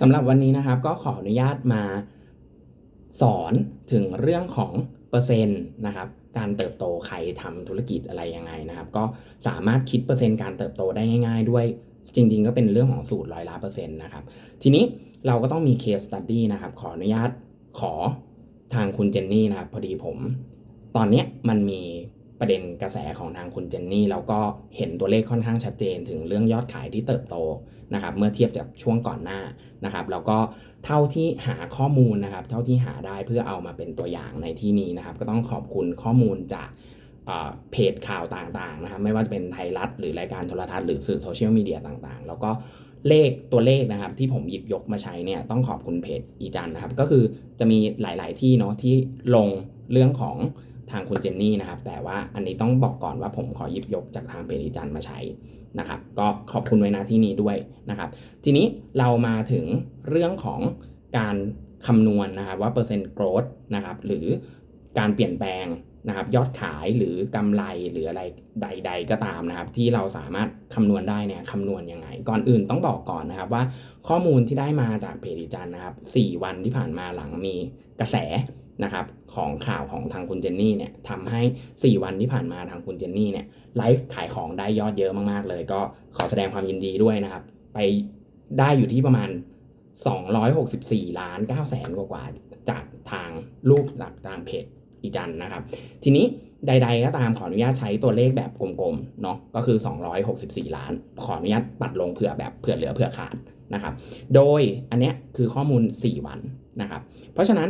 สำหรับวันนี้นะครับก็ขออนุญาตมาสอนถึงเรื่องของเปอร์เซ็นต์นะครับการเติบโตใครทำธุรกิจอะไรยังไงนะครับ ก็สามารถคิดเปอร์เซ็นต์การเติบโตได้ง่าย ๆ ด้วยจริง ๆ ก็เป็นเรื่องของสูตรร้อยละเปอร์เซ็นต์นะครับทีนี้เราก็ต้องมี case study นะครับขออนุญาตขอทางคุณเจนนี่นะครับพอดีผม ตอนนี้มันมี ประเด็นกระแสของทางคุณเจนนี่แล้วก็เห็นตัวเลขค่อนข้างชัดเจนถึงเรื่องยอดขายที่เติบโตนะครับเมื่อเทียบจากช่วงก่อนหน้านะครับแล้วก็เท่าที่หาข้อมูลนะครับ เท่าที่หาได้เพื่อเอามาเป็นตัวอย่างในที่นี้นะครับ ก็ต้องขอบคุณข้อมูลจากเอ่อเพจข่าวต่างๆนะครับไม่ว่าจะเป็นไทยรัฐหรือรายการโทรทัศน์หรือสื่อโซเชียลมีเดียต่างๆ แล้วก็เลขตัวเลขนะครับที่ผมหยิบยกมาใช้เนี่ยต้องขอบคุณเพจอีจันนะครับ ก็คือจะมีหลาย ๆที่เนาะที่ลงเรื่องของ ทางคุณเจนนี่นะครับ แต่ว่าอันนี้ต้องบอกก่อนว่าผมขอยิบยกจากทางเพจอีจันมาใช้นะครับ ก็ขอบคุณไว้นะที่นี้ด้วยนะครับ ทีนี้เรามาถึงเรื่องของการคำนวณนะครับว่าเปอร์เซ็นต์ growth นะครับ หรือการเปลี่ยนแปลงนะครับ ยอดขายหรือกำไรหรืออะไรใด ๆ ก็ตามนะครับ ที่เราสามารถคำนวณได้เนี่ยคำนวณยังไง ก่อนอื่นต้องบอกก่อนนะครับว่าข้อมูลที่ได้มาจากเพจอีจันนะครับ 4 วันที่ผ่านมาหลังมีกระแส นะครับของข่าวของทางคุณเจนนี่เนี่ยทำให้ 4 วันที่ผ่านมาทางคุณเจนนี่เนี่ยไลฟ์ขายของได้ยอดเยอะมากๆ เลย ก็ขอแสดงความยินดีด้วยนะครับ ไปได้อยู่ที่ประมาณ 264 ล้าน9แสนกว่าจากทางรูปจากทางเพจอีจันนะครับ ทีนี้ใด ๆ ก็ตามขออนุญาตใช้ตัวเลขแบบกลมๆเนาะก็คือ 264 ล้าน ขออนุญาตปัดลงเผื่อแบบเผื่อเหลือเผื่อขาดนะครับ โดยอันเนี้ยคือข้อมูล 4 วันนะครับ เพราะฉะนั้น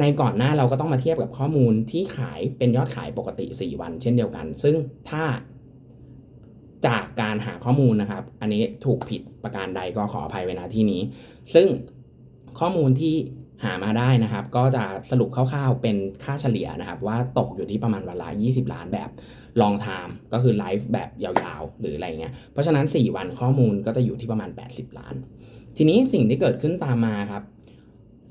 ในก่อนหน้าเราก็ต้องมาเทียบกับข้อมูลที่ขายเป็นยอดขายปกติ 4 วัน เช่นเดียวกัน ซึ่งถ้าจากการหาข้อมูลนะครับ อันนี้ถูกผิดประการใดก็ขออภัยไว้ณที่นี้ ซึ่งข้อมูลที่หามาได้นะครับ ก็จะสรุปคร่าวๆเป็นค่าเฉลี่ยนะครับ ว่าตกอยู่ที่ประมาณวันละ20 ล้านแบบลองไทม์ก็คือไลฟ์แบบยาวๆ หรืออะไรเงี้ย เพราะฉะนั้น 4 วันข้อมูลก็จะอยู่ที่ประมาณ 80 ล้าน ทีนี้สิ่งที่เกิดขึ้นตามมาครับ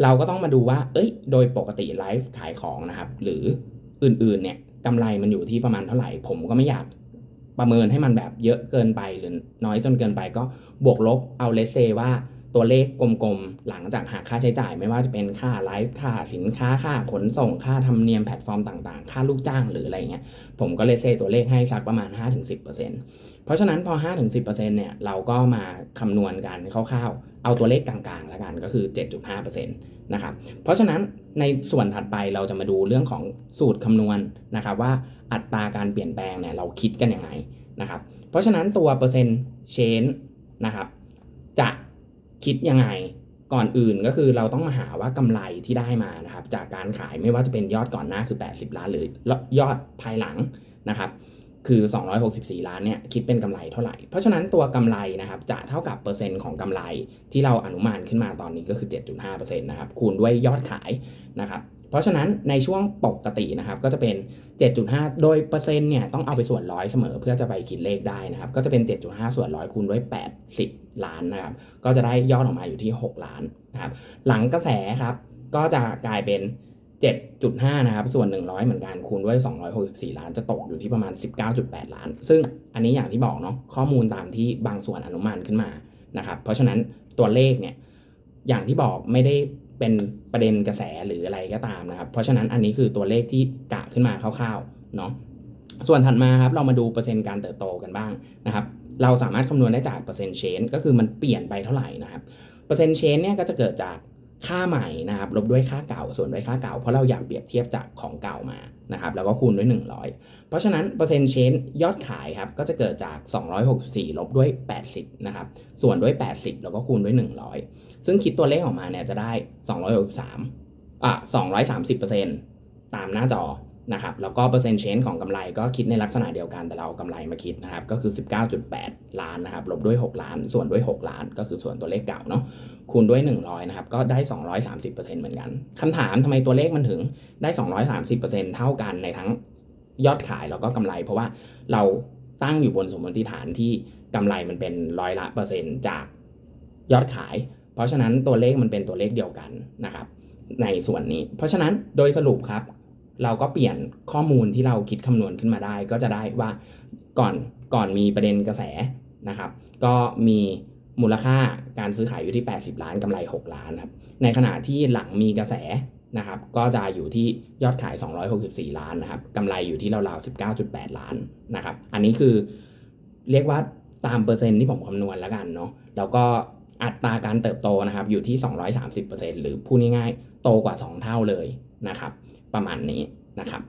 เราก็ต้องมาดูว่า เอ้ย โดยปกติไลฟ์ขายของนะครับ หรืออื่นๆเนี่ยกำไรมันอยู่ที่ประมาณเท่าไหร่ ผมก็ไม่อยากประเมินให้มันแบบเยอะเกินไปหรือน้อยจนเกินไปก็บวกลบเอาเลเซว่า ตัวเลขกลมๆ หลังจากหักค่าใช้จ่ายไม่ว่าจะเป็นค่าไลฟ์ค่าสินค้าค่าขนส่งค่าธรรมเนียมแพลตฟอร์มต่างๆ ค่าลูกจ้างหรืออะไรเงี้ยผมก็เลเซตัวเลขให้สักประมาณ 5-10%เพราะฉะนั้นพอ 5-10%เนี่ยเราก็มาคำนวณกันคร่าวๆ เอาตัวเลขกลางๆ แล้วกันก็คือ 7.5%นะครับเพราะฉะนั้นในส่วนถัดไปเราจะมาดูเรื่องของสูตรคำนวณนะครับว่าอัตราการเปลี่ยนแปลงเนี่ยเราคิดกันยังไงนะครับเพราะฉะนั้นตัวเปอร์เซ็นต์เชนนะครับจะ คิดยังไงก่อนอื่นก็คือเราต้องมาหาว่ากำไรที่ได้มานะครับ จากการขายไม่ว่าจะเป็นยอดก่อนหน้าคือ 80 ล้านหรือยอดภายหลังนะครับ คือ 264 ล้านเนี่ยคิดเป็นกำไรเท่าไหร่ เพราะฉะนั้นตัวกำไรนะครับจะเท่ากับเปอร์เซ็นต์ของกำไรที่เราอนุมานขึ้นมาตอนนี้ก็คือ 7.5%นะครับคูณด้วยยอดขายนะครับ เพราะฉะนั้นในช่วงปกตินะครับก็จะเป็น 7.5 โดยเปอร์เซ็นต์เนี่ยต้องเอาไปส่วนร้อยเสมอเพื่อจะไปคิดเลขได้นะครับ ก็จะเป็น 7.5 ส่วนร้อยคูณด้วย80 ล้านนะครับ ก็จะได้ยอดออกมาอยู่ที่ 6 ล้านนะครับ หลังกระแสครับก็จะกลายเป็น 7.5 นะครับ ส่วน 100 เหมือนกันคูณด้วย 264 ล้านจะตกอยู่ที่ประมาณ 19.8 ล้าน ซึ่งอันนี้อย่างที่บอกเนาะข้อมูลตามที่บางส่วนอนุมานขึ้นมานะครับ เพราะฉะนั้นตัวเลขเนี่ยอย่างที่บอกไม่ได้ เป็นประเด็นกระแสหรืออะไรก็ตามนะครับ เพราะฉะนั้นอันนี้คือตัวเลขที่กะขึ้นมาคร่าวๆเนาะส่วนถัดมาครับเรามาดูเปอร์เซ็นต์การเติบโตกันบ้างนะครับ เราสามารถคำนวณได้จากเปอร์เซ็นต์เชนก็คือมันเปลี่ยนไปเท่าไหร่นะครับเปอร์เซ็นต์เชนเนี่ยก็จะเกิดจาก ค่าใหม่นะครับลบด้วยค่าเก่าส่วนด้วยค่าเก่า เพราะเราอยากเปรียบเทียบจากของเก่ามานะครับแล้วก็คูณด้วย 100 เพราะฉะนั้นเปอร์เซ็นต์เชนยอดขายครับก็จะเกิดจาก 264 ลบด้วย 80นะครับส่วนด้วย 80 แล้วก็คูณด้วย 100 ซึ่งคิดตัวเลขออกมาเนี่ยจะได้ 263อะ230%ตามหน้าจอ นะครับแล้วก็เปอร์เซ็นต์เชนของกำไรก็คิดในลักษณะเดียวกันแต่เราเอากำไรมาคิดนะครับก็คือ 19.8 ล้านนะครับลบด้วย 6 ล้าน ส่วนด้วย 6 ล้าน ก็คือส่วนตัวเลขเก่าเนาะคูณด้วย 100นะครับก็ได้ 230%เหมือนกันคำถามทำไมตัวเลขมันถึงได้ 230%เท่ากันในทั้งยอดขายแล้วก็กำไร เพราะว่าเราตั้งอยู่บนสมมติฐานที่กำไรมันเป็นร้อยละเปอร์เซ็นต์จากยอดขาย เพราะฉะนั้นตัวเลขมันเป็นตัวเลขเดียวกันนะครับในส่วนนี้ เพราะฉะนั้นโดยสรุปครับ เราก็เปลี่ยนข้อมูลที่เราคิดคำนวณขึ้นมาได้ ก็จะได้ว่าก่อนก่อนมีประเด็นกระแสนะครับ ก็มีมูลค่าการซื้อขายอยู่ที่ 80 ล้านกำไร 6 ล้านครับในขณะที่หลังมีกระแสนะครับ ก็จะอยู่ที่ยอดขาย 264 ล้านนะครับกำไรอยู่ที่ราวๆ19.8 ล้านนะครับ อันนี้คือเรียกว่าตามเปอร์เซ็นต์ที่ผมคำนวณแล้วกันเนาะแล้วก็อัตราการเติบโตนะครับอยู่ที่ 230%หรือพูดง่ายๆ โตกว่า 2 เท่าเลยนะครับ ประมาณนี้นะครับ